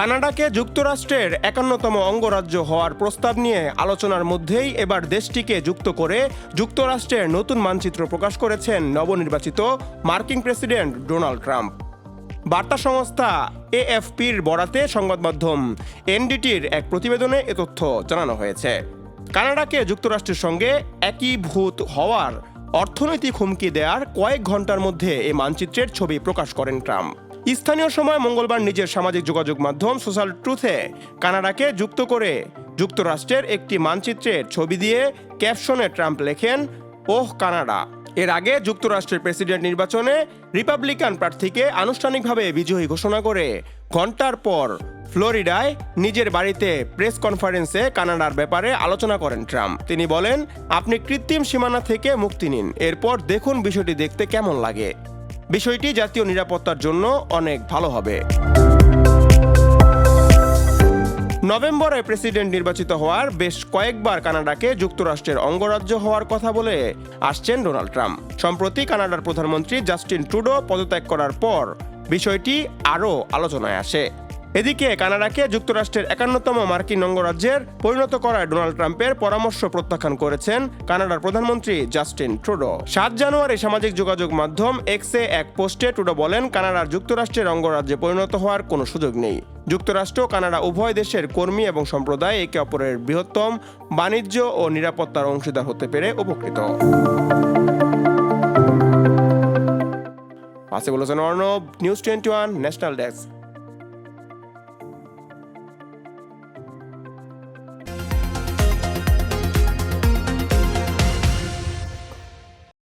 কানাডাকে যুক্তরাষ্ট্রের একান্নতম অঙ্গরাজ্য হওয়ার প্রস্তাব নিয়ে আলোচনার মধ্যেই এবার দেশটিকে যুক্ত করে যুক্তরাষ্ট্রের নতুন মানচিত্র প্রকাশ করেছেন নবনির্বাচিত মার্কিন প্রেসিডেন্ট ডোনাল্ড ট্রাম্প। বার্তা সংস্থা এএফপির বরাতে সংবাদ মাধ্যম এনডিটির এক প্রতিবেদনে এ তথ্য জানানো হয়েছে। কানাডাকে যুক্তরাষ্ট্রের সঙ্গে একীভূত হওয়ার অর্থনৈতিক হুমকি দেওয়ার কয়েক ঘণ্টার মধ্যে এই মানচিত্রের ছবি প্রকাশ করেন ট্রাম্প। স্থানীয় সময় মঙ্গলবার নিজের সামাজিক যোগাযোগ মাধ্যম সোশ্যাল ট্রুথে কানাডাকে যুক্ত করে যুক্তরাষ্ট্রের একটি মানচিত্রের ছবি দিয়ে ক্যাপশনে ট্রাম্প লেখেন, ওহ, কানাডা। এর আগে যুক্তরাষ্ট্রের প্রেসিডেন্ট নির্বাচনে রিপাবলিকান প্রার্থীকে আনুষ্ঠানিকভাবে বিজয়ী ঘোষণা করে ঘণ্টার পর ফ্লোরিডায় নিজের বাড়িতে প্রেস কনফারেন্সে কানাডার ব্যাপারে আলোচনা করেন ট্রাম্প। তিনি বলেন, আপনি কৃত্রিম সীমানা থেকে মুক্তি নিন। এরপর দেখুন বিষয়টি দেখতে কেমন লাগে। বিষয়টি জাতীয় নিরাপত্তার জন্য অনেক ভালো হবে। নভেম্বরে প্রেসিডেন্ট নির্বাচিত হওয়ার বেশ কয়েকবার কানাডাকে যুক্তরাষ্ট্রের অঙ্গরাজ্য হওয়ার কথা বলে আসছেন ডোনাল্ড ট্রাম্প। সম্প্রতি কানাডার প্রধানমন্ত্রী জাস্টিন ট্রুডো পদত্যাগ করার পর বিষয়টি আরও আলোচনায় আসে। এদিকে কানাডাকে যুক্তরাষ্ট্রের একান্নতম মার্কিন অঙ্গরাজ্যের পরিণত করায় ডোনাল্ড ট্রাম্পের পরামর্শ প্রত্যাখ্যান করেছেন কানাডার প্রধানমন্ত্রী জাস্টিন ট্রুডো। সাত জানুয়ারি সামাজিক যোগাযোগ মাধ্যম এক্সে এক পোস্টে ট্রুডো বলেন, কানাডার যুক্তরাষ্ট্রের অঙ্গরাজ্যে পরিণত হওয়ার কোনো সুযোগ নেই। যুক্তরাষ্ট্র, কানাডা উভয় দেশের কর্মী এবং সম্প্রদায় একে অপরের বৃহত্তম বাণিজ্য ও নিরাপত্তার অংশীদার হতে পেরে উপকৃত। Asiful Hossain Arnab, news twenty one, national desk.